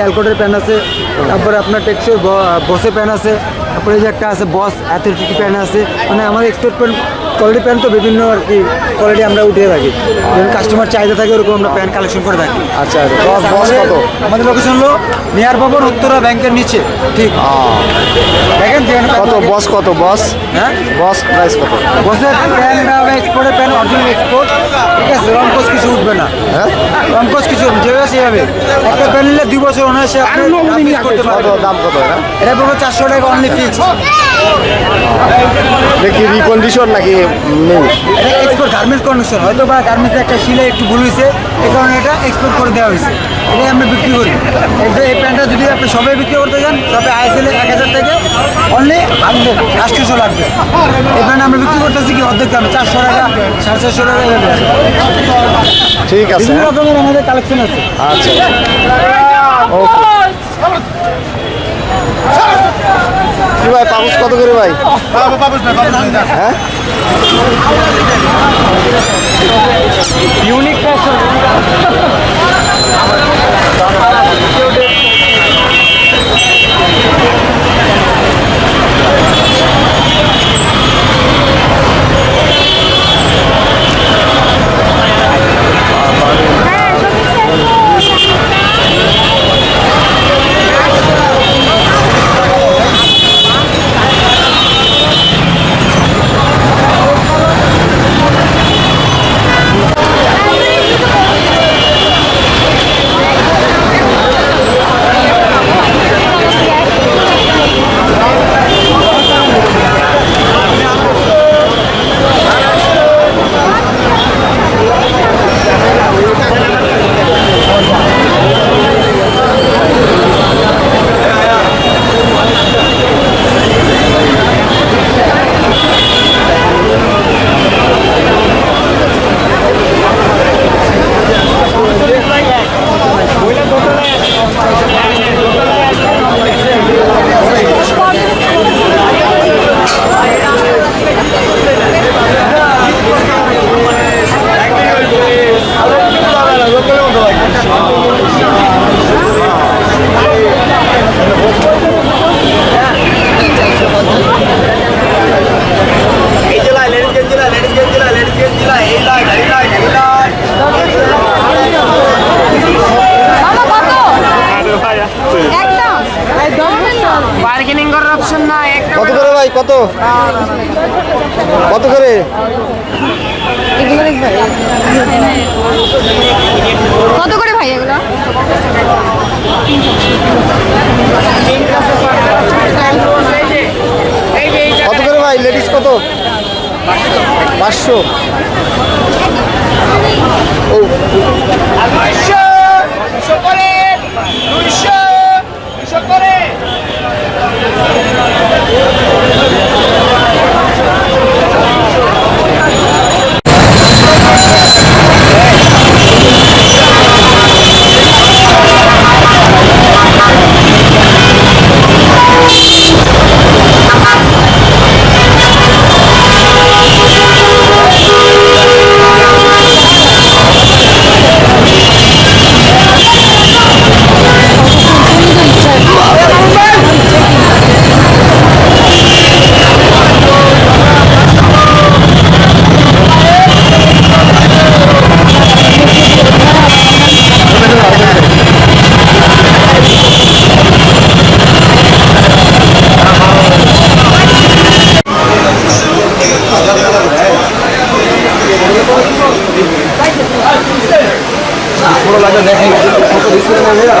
ক্যালকোটের pan আছে, তারপরে আপনার টেক্সের বসে প্যান আছে, তারপরে যে একটা আছে বস অ্যাথলেটিক প্যান আছে মানে আমার এক্সপোর্ট কোয়ালিটি প্যান তো বিভিন্ন আর কি কোয়ালিটি আমরা উঠিয়ে থাকি। যেমন কাস্টমার চাহিদা থাকে ওরকম আমরা প্যান কালেকশন করে থাকি। আচ্ছা বস বস কত? আমাদের লোকেশন হলো মেয়ার ভবন উত্তরা ব্যাংকের নিচে ঠিক। দেখেন যেখানে কত বস কত বস হ্যাঁ? বস প্রাইস কত? বসের প্যান হবে এক্সপোর্টের প্যান অরিজিনাল এক্সপোর্ট ঠিক আছে রংকোজ কিছু উঠবে না। হ্যাঁ? রংকোজ কিছু যেভাবে সেভাবে। একটা প্যান নিলে দুই বছর অনায়াসে আপনি করতে পারবেন। দাম কত এটা? পড়বে চারশো টাকা অনলি ফিক্স দেখি রিকন্ডিশন নাকি নেই এটা এক্সপোর্ট গার্মেন্টস কন্ডিশন হয়তো বা গার্মেন্টসে একটা শিলে একটু ভুল হয়েছে এই কারণে এটা এক্সপোর্ট করে দেওয়া হয়েছে এটাই আমরা বিক্রি করি। এই এই প্যান্টটা যদি আপনি সবাই বিক্রি করতে চান তবে আইসেলে এক হাজার থেকে অনলি হান্ড্রেড আটশোশো লাগবে। এই প্যান্ট আমরা বিক্রি করতেছি কি অর্ধেক দামে? চারশো টাকা সাড়ে চারশো টাকা ঠিক আছে। বিভিন্ন রকমের আমাদের কালেকশন আছে। আচ্ছা। ওকে ভাই পাপস কত করে ভাই। হ্যাঁ ইউনিক ফ্যাশন বার্গেনিং করার অপশন না একটা কত করে ভাই কত? কত করে? কত করে ভাই এগুলো? কত করে ভাই? লেডিস কত? পাঁচশো। 서로 맞아 내 자꾸 있으면 해라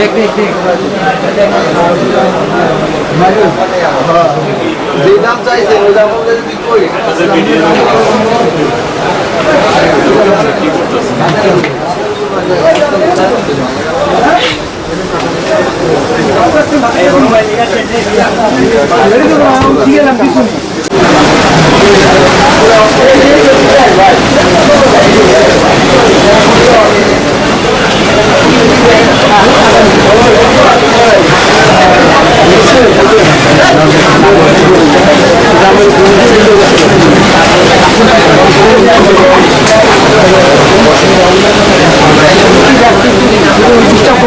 দেখ দাম চাইছে ওই দাম যদি ঠিক আছে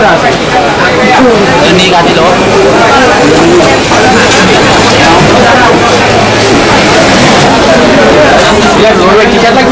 นี่การที่รถเรียกรถไปกี่ชั้น